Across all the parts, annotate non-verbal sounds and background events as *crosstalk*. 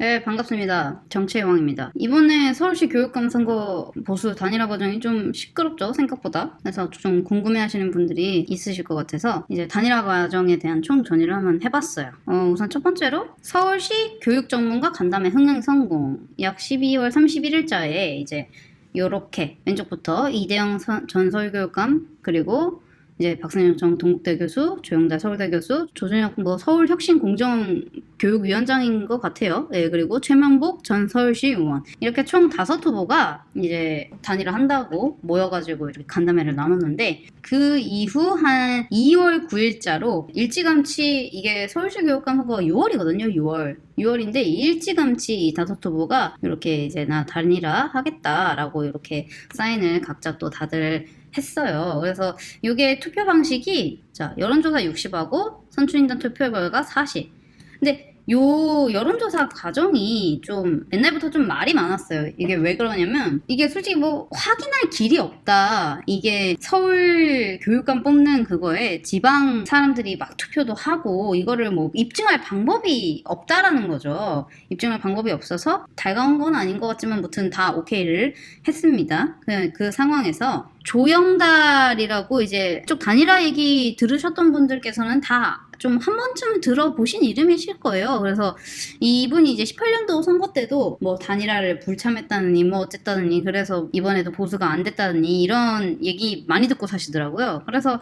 네, 반갑습니다. 정치의 왕입니다. 이번에 서울시 교육감 선거 보수 단일화 과정이 좀 시끄럽죠, 생각보다. 그래서 좀 궁금해 하시는 분들이 있으실 것 같아서 이제 단일화 과정에 대한 총 정리를 한번 해봤어요. 어, 우선 첫 번째로 서울시 교육 전문가 간담회 흥행 성공. 약 12월 31일자에 이제 요렇게 왼쪽부터 이대영 선- 전 서울교육감 그리고 이제 박선영 전 동국대 교수, 조영달 서울대 교수, 조준혁 뭐 서울혁신공정교육위원장인 것 같아요. 예, 그리고 최명복 전 서울시 의원 이렇게 총 다섯 후보가 이제 단일화 한다고 모여가지고 이렇게 간담회를 나눴는데 그 이후 한 2월 9일자로 일찌감치 이게 서울시 교육감 선거가 6월이거든요. 6월 6월인데 일찌감치 이 다섯 후보가 이렇게 이제 나 단일화 하겠다라고 이렇게 사인을 각자 또 다들 했어요. 그래서 이게 투표 방식이 자 여론조사 60하고 선출인단 투표 결과 40. 근데 요 여론조사 과정이 좀 옛날부터 좀 말이 많았어요. 이게 왜 그러냐면 이게 솔직히 뭐 확인할 길이 없다. 이게 서울 교육감 뽑는 그거에 지방 사람들이 막 투표도 하고 이거를 뭐 입증할 방법이 없다라는 거죠. 입증할 방법이 없어서 달가운 건 아닌 것 같지만 무튼 다 오케이를 했습니다. 그, 그 상황에서 조영달이라고 이제 쪽 단일화 얘기 들으셨던 분들께서는 다 좀 한 번쯤은 들어보신 이름이실 거예요. 그래서 이분이 이제 18년도 선거 때도 뭐 단일화를 불참했다느니 뭐 어쨌다느니 그래서 이번에도 보수가 안 됐다느니 이런 얘기 많이 듣고 사시더라고요. 그래서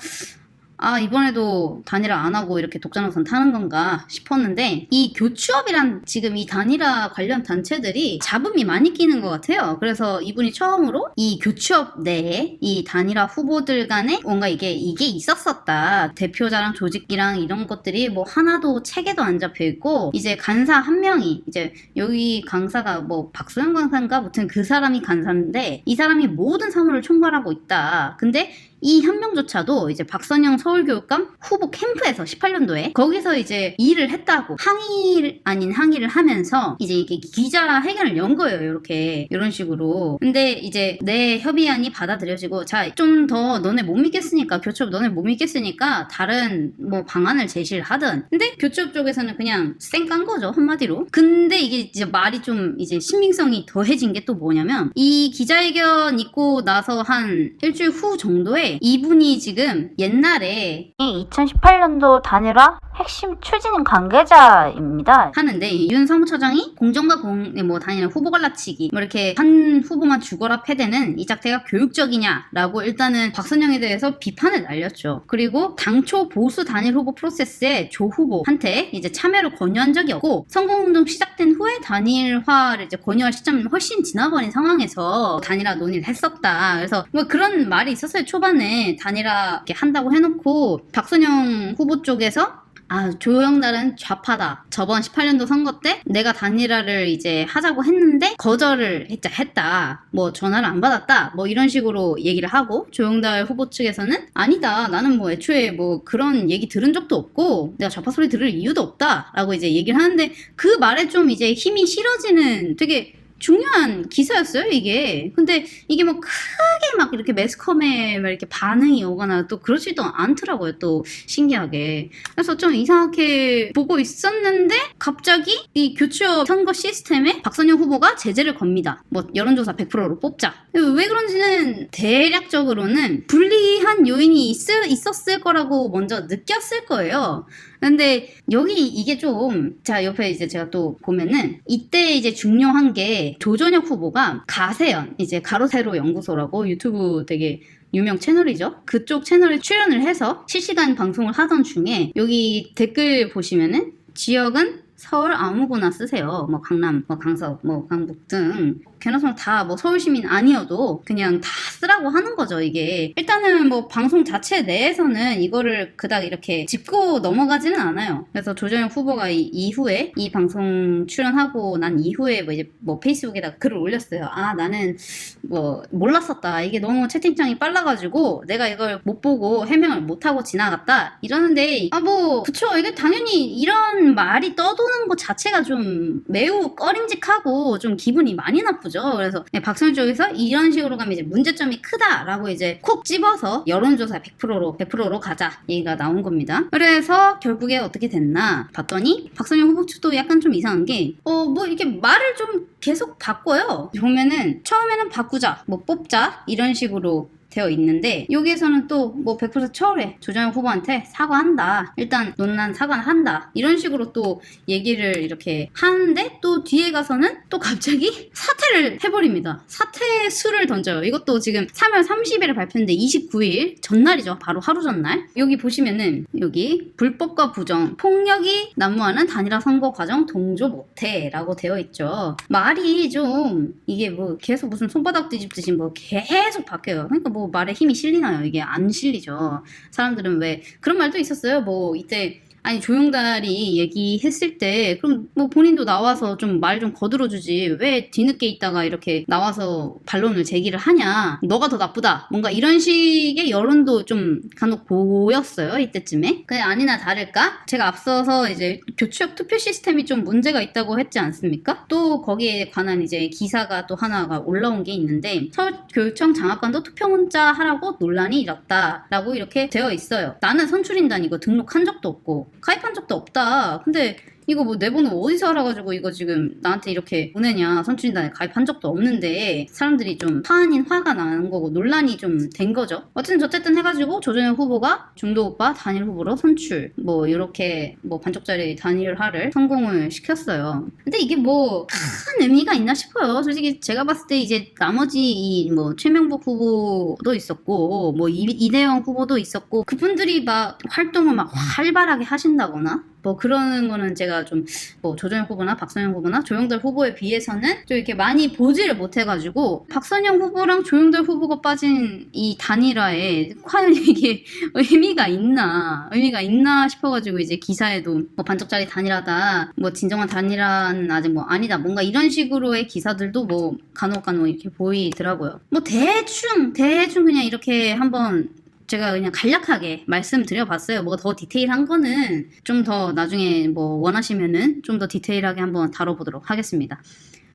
아 이번에도 단일화 안 하고 이렇게 독자노선 타는 건가 싶었는데 이 교추업이란 지금 이 단일화 관련 단체들이 잡음이 많이 끼는 것 같아요. 그래서 이분이 처음으로 이 교추업 내에 이 단일화 후보들 간에 뭔가 이게 이게 있었었다 대표자랑 조직이랑 이런 것들이 뭐 하나도 책에도 안 잡혀 있고 이제 간사 한 명이 이제 여기 강사가 뭐 박수영 강사인가 무튼 그 사람이 간사인데 이 사람이 모든 사무를 총괄하고 있다. 근데 이한 명조차도 이제 박선영 서울교육감 후보 캠프에서 18년도에 거기서 이제 일을 했다고 항의 아닌 항의를 하면서 이제 이게 기자 회견을 연 거예요. 이렇게 이런 식으로. 근데 이제 내 협의안이 받아들여지고 자 좀 더 너네 못 믿겠으니까 교첩 너네 못 믿겠으니까 다른 뭐 방안을 제시를 하든. 근데 교첩 쪽에서는 그냥 쌩깐 거죠 한마디로. 근데 이게 이제 말이 좀 이제 신빙성이 더해진 게 또 뭐냐면 이 기자회견 있고 나서 한 일주일 후 정도에 이분이 지금 옛날에 이 2018년도 단일화 핵심 추진 관계자입니다. 하는데 이윤 사무처장이 공정과 공에 뭐 단일화 후보 갈라치기 뭐 이렇게 한 후보만 죽어라 패대는 이 작태가 교육적이냐라고 일단은 박선영에 대해서 비판을 날렸죠. 그리고 당초 보수 단일 후보 프로세스에 조 후보한테 이제 참여를 권유한 적이 없고 선거운동 시작된 후에 단일화를 이제 권유할 시점은 훨씬 지나버린 상황에서 단일화 논의를 했었다. 그래서 뭐 그런 말이 있었어요. 초반에 단일화 이렇게 한다고 해놓고 박선영 후보 쪽에서 아, 조영달은 좌파다. 저번 18년도 선거 때 내가 단일화를 이제 하자고 했는데 거절을 했자 했다. 뭐 전화를 안 받았다. 뭐 이런 식으로 얘기를 하고 조영달 후보 측에서는 아니다. 나는 뭐 애초에 뭐 그런 얘기 들은 적도 없고 내가 좌파 소리 들을 이유도 없다라고 이제 얘기를 하는데 그 말에 좀 이제 힘이 실어지는 되게 중요한 기사였어요, 이게. 근데 이게 뭐 크게 막 이렇게 매스컴에 막 이렇게 반응이 오거나 또 그러지도 않더라고요, 또 신기하게. 그래서 좀 이상하게 보고 있었는데 갑자기 이 교추업 선거 시스템에 박선영 후보가 제재를 겁니다. 뭐 여론조사 100%로 뽑자. 왜 그런지는 대략적으로는 불리한 요인이 있, 있었을 거라고 먼저 느꼈을 거예요. 근데 여기 이게 좀, 자, 옆에 이제 제가 또 보면은 이때 이제 중요한 게 조전혁 후보가 가세연, 이제 가로세로 연구소라고 유튜브 되게 유명 채널이죠. 그쪽 채널에 출연을 해서 실시간 방송을 하던 중에 여기 댓글 보시면은 지역은 서울 아무거나 쓰세요. 뭐 강남, 뭐 강서, 뭐 강북 등 걔네서 다뭐 서울 시민 아니어도 그냥 다 쓰라고 하는 거죠. 이게 일단은 뭐 방송 자체 내에서는 이거를 그닥 이렇게 짚고 넘어가지는 않아요. 그래서 조정혁 후보가 이 이후에 이 방송 출연하고 난 이후에 뭐 이제 뭐 페이스북에다 글을 올렸어요. 아 나는 뭐 몰랐었다. 이게 너무 채팅창이 빨라가지고 내가 이걸 못 보고 해명을 못 하고 지나갔다. 이러는데 아 뭐 그쵸 이게 당연히 이런 말이 떠도는 것 자체가 좀 매우 꺼림직하고 좀 기분이 많이 나쁘죠. 그래서 네, 박선영 쪽에서 이런 식으로 가면 이제 문제점이 크다라고 이제 콕 집어서 여론조사 100%로 100%로 가자 얘기가 나온 겁니다. 그래서 결국에 어떻게 됐나 봤더니 박선영 후보 측도 약간 좀 이상한 게 어 뭐 이렇게 말을 좀 계속 바꿔요. 보면은 처음에는 바꾸자, 뭐 뽑자 이런 식으로 되어 있는데 여기에서는 또 뭐 100% 처울해 조정혁 후보한테 사과한다 일단 논란 사과는 한다 이런 식으로 또 얘기를 이렇게 하는데 또 뒤에 가서는 또 갑자기 *laughs* 사 퇴를 해버립니다. 사퇴 수를 던져요. 이것도 지금 3월 30일에 발표했는데 29일 전날이죠. 바로 하루 전날. 여기 보시면은 여기 불법과 부정 폭력이 난무하는 단일화 선거 과정 동조 못해 라고 되어 있죠. 말이 좀 이게 뭐 계속 무슨 손바닥 뒤집듯이 뭐 계속 바뀌어요. 그러니까 뭐 말에 힘이 실리나요? 이게 안 실리죠. 사람들은 왜 그런 말도 있었어요. 뭐 이때 아니 조용달이 얘기했을 때 그럼 뭐 본인도 나와서 좀 말 좀 거들어주지. 왜 뒤늦게 있다가 이렇게 나와서 반론을 제기를 하냐? 너가 더 나쁘다. 뭔가 이런 식의 여론도 좀 간혹 보였어요 이때쯤에. 근데 아니나 다를까? 제가 앞서서 이제 교추역 투표 시스템이 좀 문제가 있다고 했지 않습니까? 또 거기에 관한 이제 기사가 또 하나가 올라온 게 있는데 서울교육청 장학관도 투표 문자 하라고 논란이 일었다라고 이렇게 되어 있어요. 나는 선출인단 이거 등록한 적도 없고 가입한 적도 없다. 근데 이거 뭐 내 번호 어디서 알아가지고 이거 지금 나한테 이렇게 보내냐 선출인단에 가입한 적도 없는데 사람들이 좀화 아닌 화가 나는 거고 논란이 좀 된 거죠. 어쨌든 저쨌든 해가지고 조정현 후보가 중도 오빠 단일 후보로 선출 뭐 이렇게 뭐 반쪽짜리 단일화를 성공을 시켰어요. 근데 이게 뭐 큰 의미가 있나 싶어요. 솔직히 제가 봤을 때 이제 나머지 이 뭐 최명복 후보도 있었고 뭐 이- 이대영 후보도 있었고 그분들이 막 활동을 막 활발하게 하신다거나 뭐 그러는 거는 제가 좀 뭐 조정현 후보나 박선영 후보나 조영달 후보에 비해서는 좀 이렇게 많이 보지를 못해가지고 박선영 후보랑 조영달 후보가 빠진 이 단일화에 과연 *laughs* 이게 의미가 있나 의미가 있나 싶어가지고 이제 기사에도 뭐 반쪽짜리 단일화다 뭐 진정한 단일화는 아직 뭐 아니다 뭔가 이런 식으로의 기사들도 뭐 간혹 간혹 이렇게 보이더라고요. 뭐 대충 대충 그냥 이렇게 한번 제가 그냥 간략하게 말씀드려봤어요. 뭐 더 디테일한 거는 좀 더 나중에 뭐 원하시면은 좀 더 디테일하게 한번 다뤄보도록 하겠습니다.